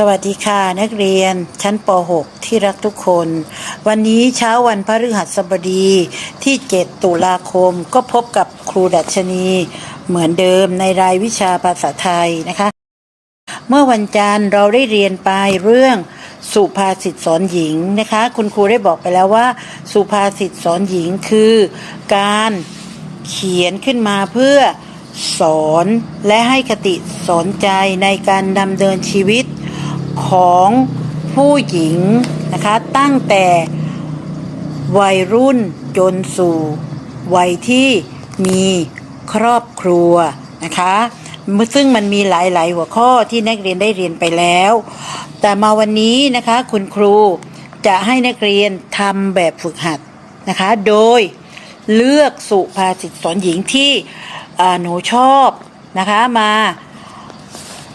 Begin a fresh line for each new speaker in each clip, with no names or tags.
สวัสดีค่ะ นักเรียนชั้นป .6 ที่รักทุกคน วันนี้เช้าวันพฤหัสบดีที่ 7 ตุลาคมก็พบกับครูดัชนี เหมือนเดิมในรายวิชาภาษาไทยนะคะ เมื่อวันจันทร์เราได้เรียนไปเรื่องสุภาษิตสอนหญิงนะคะ คุณครูได้บอกไปแล้วว่า สุภาษิตสอนหญิงคือ การเขียนขึ้นมาเพื่อสอนและให้คติสอนใจในการดำเนินชีวิต ของผู้หญิงนะคะ ตั้งแต่วัยรุ่นจนสู่วัยที่มีครอบครัวนะคะซึ่งมันมีหลายๆ หัวข้อที่นักเรียนได้เรียนไปแล้ว แต่มาวันนี้นะคะคุณครูจะให้นักเรียนทำแบบฝึกหัดนะคะ โดยเลือกสุภาษิตสอนหญิงที่หนูชอบนะคะมา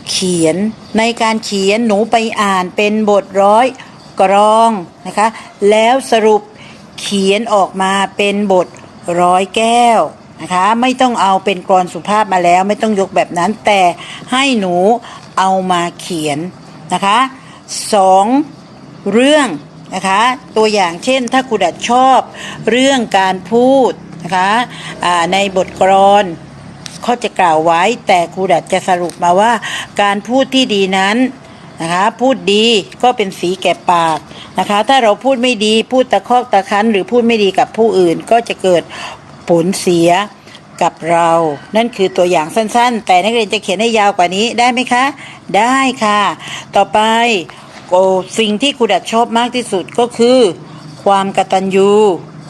เขียนในการเขียนหนูไปอ่านเป็นบทร้อยกรองนะคะ แล้วสรุปเขียนออกมาเป็นบทร้อยแก้วนะคะไม่ต้องเอาเป็นกรอนสุภาพมาแล้วไม่ต้องยกแบบนั้นแต่ให้หนูเอามาเขียนนะคะสองเรื่องนะคะตัวอย่างเช่นถ้าครูดัดชอบเรื่องการพูดนะคะในบทกรอน เขาจะกล่าวไว้ แต่ครูดัดจะสรุปมาว่า การพูดที่ดีนั้นนะคะพูดดีก็เป็นสีแก่ปากนะคะ ถ้าเราพูดไม่ดีพูดตะคอกตะคันหรือพูดไม่ดีกับผู้อื่นก็จะเกิดผลเสียกับเรา นั่นคือตัวอย่างสั้นๆ แต่นักเรียนจะเขียนให้ยาวกว่านี้ได้ไหมคะ ได้ค่ะ ต่อไปโอสิ่งที่ครูดัดชอบมากที่สุดก็คือ ความกตัญญู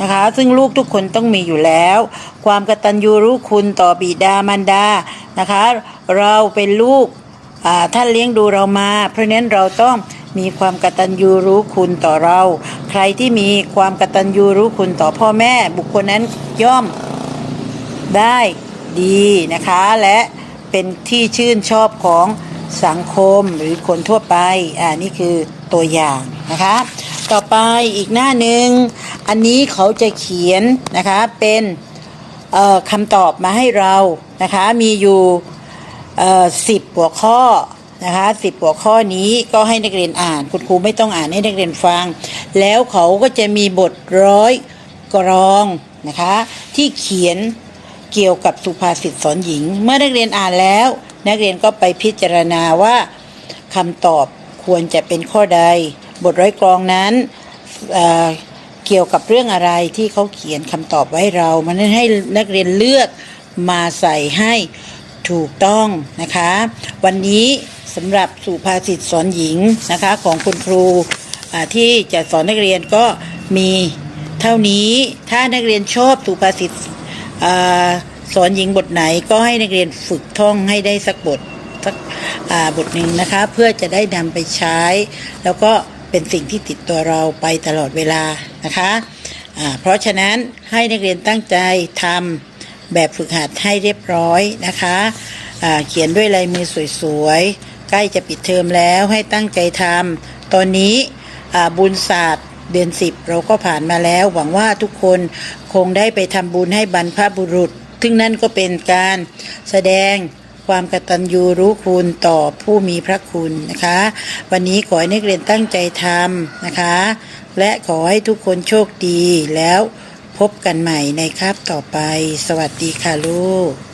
นะคะ ซึ่งลูกทุกคนต้องมีอยู่แล้ว ความกตัญญูรู้คุณต่อบิดามารดานะคะ เราเป็นลูกท่านเลี้ยงดูเรามา เพราะนั้นเราต้องมีความกตัญญูรู้คุณต่อเรา ใครที่มีความกตัญญูรู้คุณต่อพ่อแม่ บุคคลนั้นย่อมได้ดีนะคะ และเป็นที่ชื่นชอบของสังคมหรือคนทั่วไป อ่า นี่คือตัวอย่างนะคะ ต่อไปอีกหน้าหนึ่งอันนี้เขาจะเขียนนะคะเป็นคำตอบมาให้เรานะคะมีอยู่สิบหัวข้อนะคะสิบหัวข้อนี้ก็ให้นักเรียนอ่าน คุณครูไม่ต้องอ่านให้นักเรียนฟัง แล้วเขาก็จะมีบทร้อยกรองนะคะที่เขียนเกี่ยวกับสุภาษิตสอนหญิง เมื่อนักเรียนอ่านแล้ว นักเรียนก็ไปพิจารณาว่าคำตอบควรจะเป็นข้อใด บทร้อยกรองนั้นเเกี่ยวกับเรื่องอะไรที่เขาเขียนคำตอบไว้เรา มันให้นักเรียนเลือกมาใส่ให้ถูกต้องนะคะ วันนี้สำหรับสุภาษิตสอนหญิงนะคะของคุณครูที่จะสอนนักเรียนก็มีเท่านี้ถ้านักเรียนชอบสุภาษิตสอนหญิงบทไหนก็ให้นักเรียนฝึกท่องให้ได้สักบทสักบทหนึ่งนะคะ เพื่อจะได้นำไปใช้ แล้วก็ เป็นสิ่งที่ติดตัวเราไปตลอดเวลานะคะอ่าเพราะฉะนั้นให้นักเรียนตั้งใจทำแบบฝึกหัดให้เรียบร้อยนะคะอ่าเขียนด้วยลายมือสวยๆ ใกล้จะปิดเทอมแล้วให้ตั้งใจทำตอนนี้บุญศาสตร์เดือนสิบเราก็ผ่านมาแล้ว หวังว่าทุกคนคงได้ไปทำบุญให้บรรพบุรุษ ซึ่งนั่นก็เป็นการแสดง ความกตัญญูรู้คุณต่อผู้มีพระคุณนะคะ วันนี้ขอให้นักเรียนตั้งใจทำนะคะ และขอให้ทุกคนโชคดีแล้วพบกันใหม่ในคาบต่อไป สวัสดีค่ะลูก